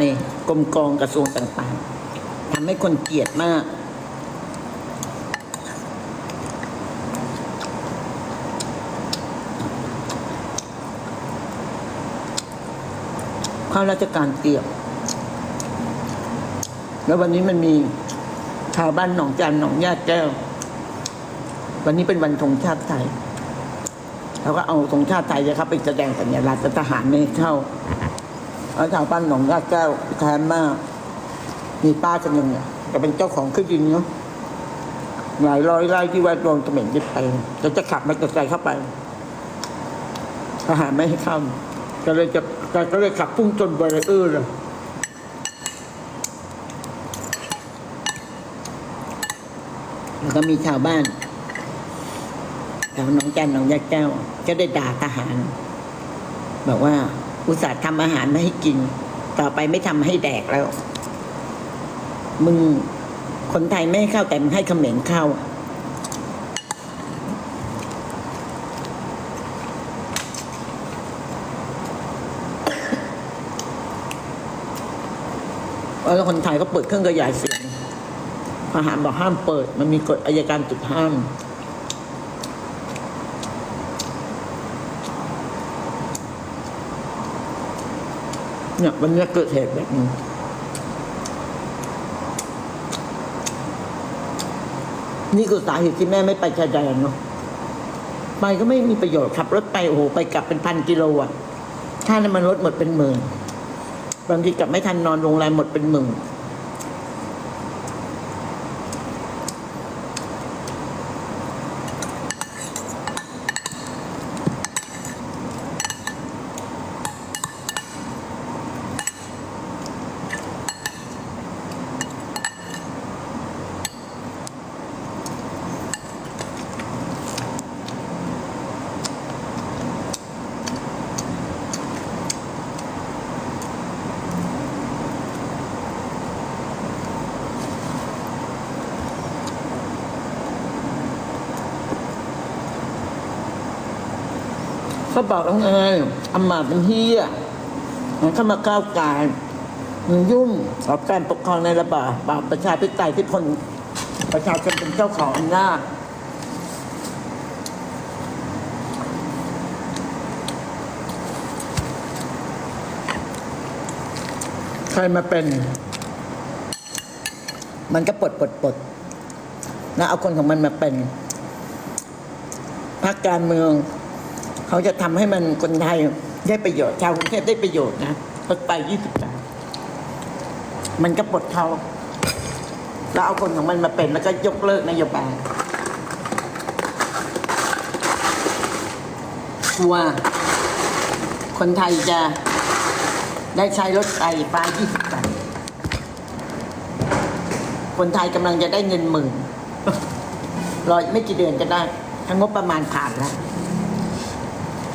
ในกรมกองกระทรวงต่างๆทำให้คนเกลียดมากข้าราชการเกลียดแล้ววันนี้มันมีชาวบ้านหนองจานหนองญาติแก้ว วันนี้เป็นวันธงชาติไทยเราก็เอาธงชาติไทยนะครับไปแสดงสัญลักษณ์ทหารไม่เข้า แล้วชาวบ้านหนองญาแก้วแค้นมาก มีป้าคนหนึ่งเนี่ยจะเป็นเจ้าของเครื่องบินเนาะหลายร้อยไร่ที่ว่าโดนเขมรยึดไปจะจะขับมอเตอร์ไซค์เข้าไปทหารไม่ให้เข้าก็เลยจะก็เลยขับพุ่งจนบรีเออร์เลยแล้วก็มีชาวบ้านแถวหนองจันหนองยาแก้วก็ได้ด่าทหาร บอกว่า อุตส่าห์ทำอาหารม่ให้กิน ต่อไปไม่ทำให้แดกแล้ว มึงคนไทยไม่ให้เข้าแต่มึงให้เขมรเข้าแล้วคนไทยก็เปิดเครื่องขยายเสียงทหารบอกห้ามเปิด มันมีกฎอายการจุดห้าม เนี่ยวันนี้เกิดเหตุแบบนี้นี่คือสาเหตุที่แม่ไม่ไปชายแดนเนาะไปก็ไม่มีประโยชน์ขับรถไปโอ้โหไปกลับเป็นพันกิโลอะค่าน้ำมันรถหมดเป็นหมื่นบางทีกลับไม่ทันนอนโรงแรมหมดเป็นหมื่น เขาบอกแล้วไงอำมาตย์เป็นเฮียมันเข้ามาก้าวไกายมันยุ่งกับการปกครองในระบอบแบบประชาธิปไตยที่คนประชาชนเป็นเจ้าของอำนาจใครมาเป็น มันก็ปลดปลดปลดแล้วเอาคนของมันมาเป็นพรรคการเมือง เขาจะทำให้มันคนไทยได้ประโยชน์ชาวกรุงเทพได้ประโยชน์นะรถไปยี่สิบามันก็ปลดเขาแล้วเอาคนของมันมาเป็นแล้วก็ยกเลิกนโยบายกลัวคนไทยจะได้ใช้รถไฟฟ้ายี่สิบาคนไทยกำลังจะได้เงินหมื่นรอไม่กี่เดือนจะได้ ทั้งงบประมาณผ่านแล้ว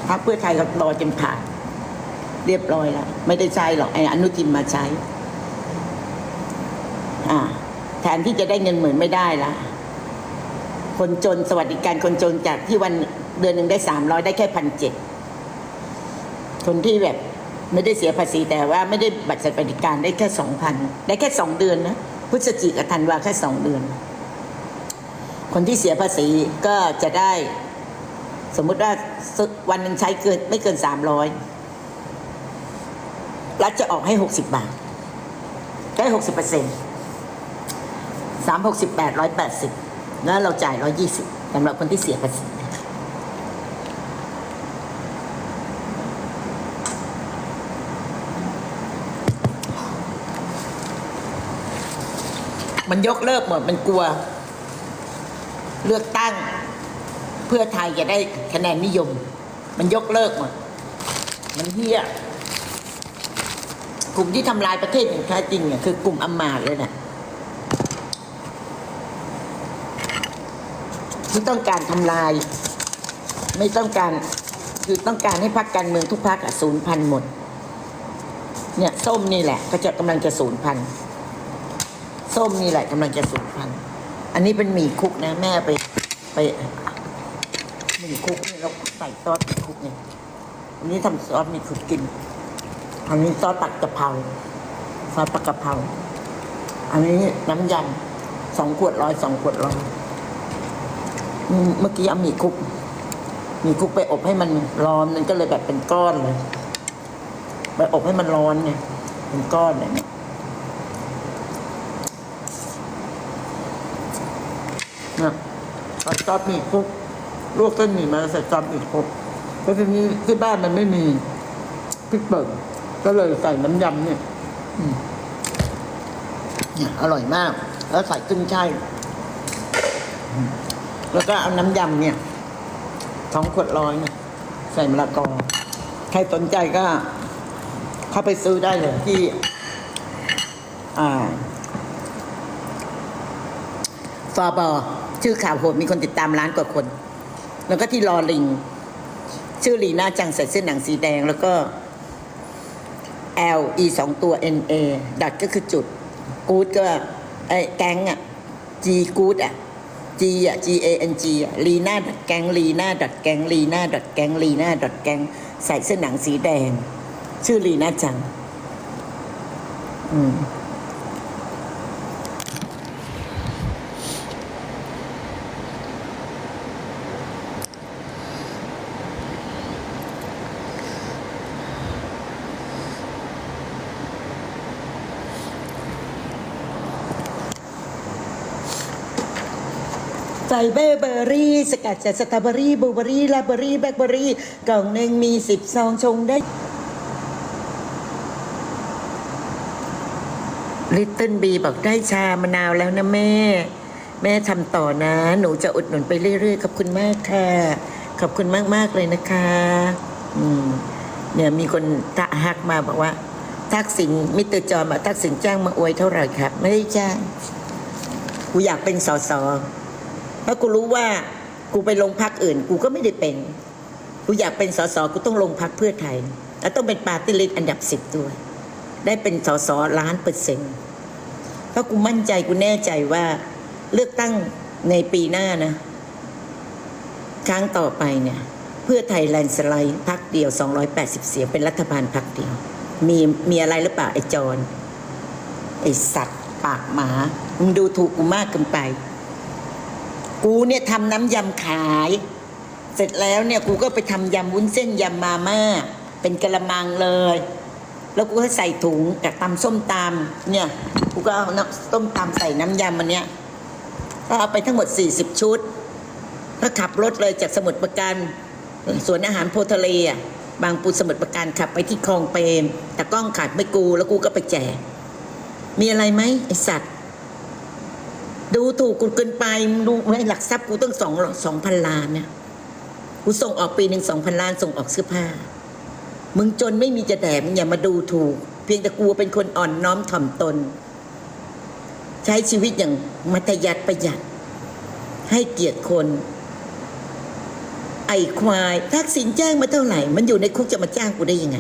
พรรคเพื่อไทยก็รอจนผ่านเรียบร้อยแล้ว ไม่ได้ใช้หรอกไอ้อนุทินมาใช้ อ่าแทนที่จะได้เงินหมื่นไม่ได้ละคนจนสวัสดิการคนจนจากที่วันเดือนหนึ่งได้สามร้อยได้แค่พันเจ็ดคนที่แบบไม่ได้เสียภาษีแต่ว่าไม่ได้บัตรสวัสดิการได้แค่สองพันได้แค่สองเดือนนะพฤศจิกาธันวาแค่สองเดือน คนที่เสียภาษีก็จะได้ สมมุติว่าวันหนึ่งใช้เกินไม่เกินสามร้อยรัฐจะออกให้หกสิบบาท ได้หกสิบเปอร์เซ็นต์สามหกสิบแปดร้อยแปดสิบแล้วเราจ่ายร้อยยี่สิบสำหรับคนที่เสียภาษีมันยกเลิกหมดมันกลัว เลือกตั้ง เพื่อไทยจะได้คะแนนนิยม มันยกเลิกหมดมันเฮี้ยกลุ่มที่ทำลายประเทศอย่างแท้จริงเนี่ยคือกลุ่มอำมาตย์เลยนะที่ต้องการทำลาย ไม่ต้องการคือต้องการให้พรรคการเมืองทุกพรรคอะศูนย์พันหมด เนี่ยส้มนี่แหละ ก็จะกำลังจะศูนย์พันส้มนี่แหละกำลังจะสูญพันธุ์อันนี้เป็นหมี่คุกนะแม่ไปไป มี่คุกนี่เราใส่ซอสมีคุกเนี่ยอันนี้ทำซอสมีคุกกิน อันนี้ซอสตัดกะเพราซอสปลากะเพราอันนี้น้ำยำสองขวดร้อยสองขวดร้อยเมื่อกี้เอาหมี่คุกหมี่คุกไปอบให้มันร้อนมันก็เลยแบบเป็นก้อนเลย ไปอบให้มันร้อนเนี่ยเป็นก้อนเลยเนี่ยนะใส่ซอสหมี่คุก ลวกเส้นหมี่มาใส่ซอสหมี่คุกเพราะทีนี้ที่บ้านมันไม่มีพริกเปิดก็เลยใส่น้ำยำเนี่ยอืมเนี่ยอร่อยมาก แล้วใส่ขึ้นช่ายแล้วก็เอาน้ำยำเนี่ยสองขวดร้อยเนี่ยใส่มะละกอ ใครสนใจก็ เข้าไปซื้อได้เลยที่ อ่าฟอบอชื่อข่าวโหดมีคนติดตามล้านกว่าคน แล้วก็ที่รอลิง ชื่อลีน่าจังใส่เสื้อหนังสีแดง แล้วก็ L E สองตัว N A ดัดก็คือจุด กูดก็ไอ้แก๊งอะ G กูดอะ G อะ G A N G อะลีน่าดัดแก๊งลีน่าดัดแก๊งลีน่าดัดแก๊งลีน่าดัดแก๊งใส่เสื้อหนังสีแดง ชื่อลีน่าจัง อืม ใส่เบอร์เบอรี่ สกัดจากสตรอเบอรี่บลูเบอรี่ลาเบอรี่แบล็คเบอรี่ กล่องหนึ่งมีสิบซองชงได้ ลิตเติ้ลบีบอกได้ชามะนาวแล้วนะแม่ แม่ทำต่อนะ หนูจะอุดหนุนไปเรื่อยๆ ขอบคุณมากค่ะ ขอบคุณมากๆเลยนะคะ อืม เนี่ยมีคนตะฮักมาบอกว่า ทักษิณมิเตรจอมบอกทักษิณจ้างมาอวยเท่าไหร่ครับ ไม่ได้จ้าง กูอยากเป็นสส เพราะกูรู้ว่ากูไปลงพักอื่น กูก็ไม่ได้เป็น กูอยากเป็นสสกูต้องลงพักเพื่อไทย แล้วต้องเป็นปาร์ตี้ลิสต์อันดับสิบด้วย ได้เป็นสสล้านเปอร์เซ็นต์เพราะกูมั่นใจกูแน่ใจว่าเลือกตั้งในปีหน้านะ ครั้งต่อไปเนี่ย เพื่อไทยแลน์สไลด์พักเดียว 280 เสียงเป็นรัฐบาลพักเดียว มีมีอะไรหรือเปล่าไอ้จอนไอ้สัตว์ ปากหมา มึงดูถูกกูมากเกินไป กูเนี่ยทำน้ำยำขาย เสร็จแล้วเนี่ยกูก็ไปทำยำวุ้นเส้นยำมาม่าเป็นกระมังเลย แล้วกูก็ใส่ถุงกับตำส้มตำเนี่ยกูก็เอาน้ำส้มตำใส่น้ำยำมันเนี่ยก็เอาไปทั้งหมด 40 ชุด ก็ขับรถเลยจากสมุทรปราการสวนอาหารโพทะเลอะบางปูสมุทรปราการขับไปที่คลองเปรมแต่กล้องขาดไม่กูแล้วกูก็ไปแจกมีอะไรไหมไอสัตว์ ดูถูกกูเกินไปมึงดูไว้หลักทรัพย์กูต้องสองสองพันล้านเนี่ยกูส่งออกปีหนึ่งสองพันล้านส่งออกเสื้อผ้า มึงจนไม่มีจะแดมึงอย่ามาดูถูก เพียงแต่กูเป็นคนอ่อนน้อมถ่อมตน ใช้ชีวิตอย่างมัธยัติประหยัด ให้เกียรติคน ไอ้ควายทักษิณแจ้งมาเท่าไหร่ มันอยู่ในคุกจะมาจ้างกูได้ยังไง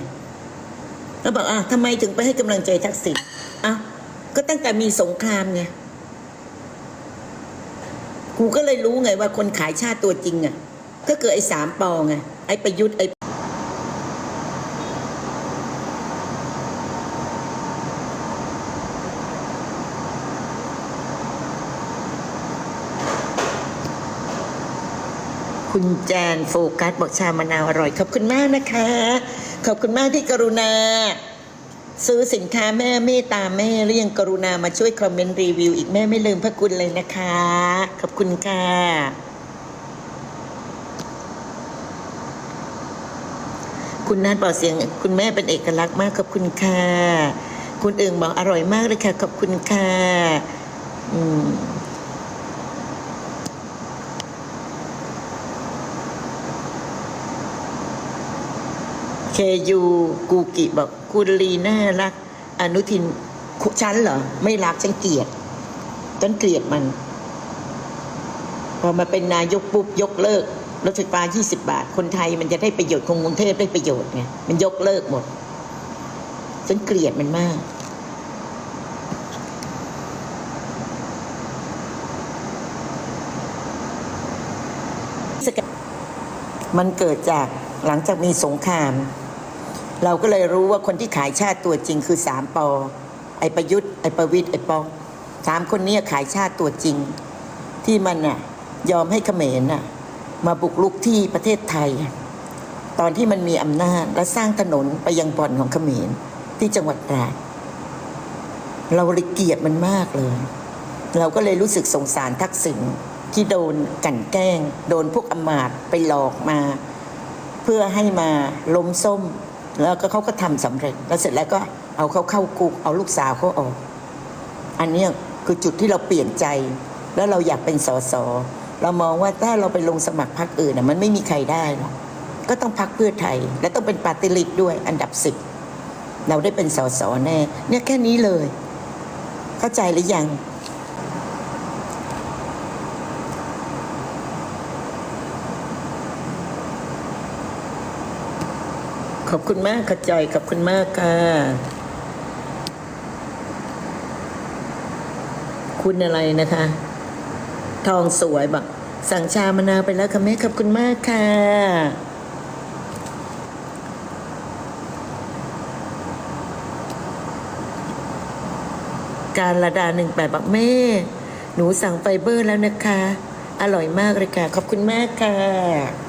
แล้วบอกอะทำไมถึงไปให้กำลังใจทักษิณอะก็ตั้งแต่มีสงครามไง กูก็เลยรู้ไงว่าคนขายชาติตัวจริงอะ ก็คือไอ้สามปองไงไอ้ประยุทธ์ไอ้คุณแจนโฟกัสบอกชามะนาวอร่อย ขอบคุณมากนะคะ ขอบคุณมากที่กรุณา ซื้อสินค้าแม่เมตตาแม่เรียงกรุณามาช่วยคอมเมนต์รีวิวอีกแม่ไม่ลืมพระคุณเลยนะคะ ขอบคุณค่ะคุณนัทบอกเสียง คุณแม่เป็นเอกลักษณ์มากขอบคุณค่ะคุณเอิงบอกอร่อยมากเลยค่ะขอบคุณค่ะอืมเคยูกูกิบอก คุณลีน่ารัก อนุทินคุฉันเหรอ ไม่รักฉันเกลียดฉันเกลียดมัน พอมาเป็นนายกปุ๊บยกเลิกรถไฟฟ้า 20 บาท คนไทยมันจะได้ประโยชน์คงกรุงเทพได้ประโยชน์ไงมันยกเลิกหมดฉันเกลียดมันมาก มันเกิดจากหลังจากมีสงคราม เราก็เลยรู้ว่าคนที่ขายชาติตัวจริงคือสามปอ ไอ้ประยุทธ์ไอ้ประวิตยไอ้ปองสามคนนี้ขายชาติตัวจริง ที่มันน่ะยอมให้เขมรน่ะมาบุกลุกที่ประเทศไทย ตอนที่มันมีอำนาจและสร้างถนนไปยังบ่อนของเขมรที่จังหวัดตราดเราเลยเกลียดมันมากเลย เราก็เลยรู้สึกสงสารทักษิณที่โดนกลันแกล้ง โดนพวกอำมาตย์ไปหลอกมา เพื่อให้มาล้มส้ม แล้วก็เขาก็ทำสำเร็จ แล้วเสร็จแล้วก็เอาเขาเข้าคุกเอาลูกสาวเขาออก อันนี้คือจุดที่เราเปลี่ยนใจ แล้วเราอยากเป็นสสเรามองว่าถ้าเราไปลงสมัครพรรคอื่นน่ะมันไม่มีใครได้หรอกก็ต้องพักเพื่อไทย และต้องเป็นปาร์ติลิตด้วยอันดับสิบเราได้เป็นสสแน่ เนี่ยแค่นี้เลย เข้าใจหรือยัง อบคุณมากค่ะจอยขอบคุณมากค่ะ คุณอะไรนะคะ ทองสวยบอกสั่งชามะนาวไปแล้วค่ะแม่ขอบคุณมากค่ะการระดาหนึ่งแปดบอกแม่ หนูสั่งไฟเบอร์แล้วนะคะ อร่อยมากเลยค่ะ ขอบคุณมากค่ะคะ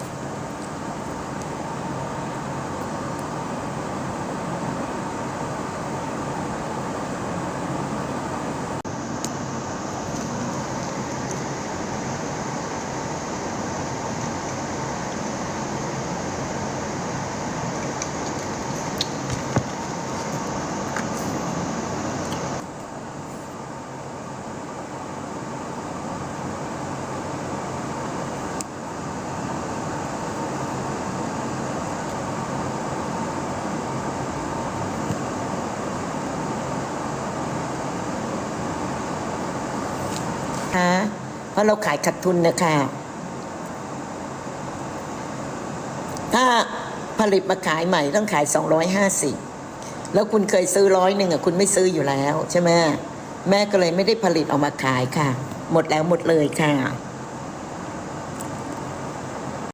เพราะเราขายขาดทุนนะคะ ถ้าผลิตมาขายใหม่ต้องขาย 250 แล้วคุณเคยซื้อร้อยหนึ่งอะคุณไม่ซื้ออยู่แล้วใช่ไหมแม่ก็เลยไม่ได้ผลิตออกมาขายค่ะ หมดแล้วหมดเลยค่ะ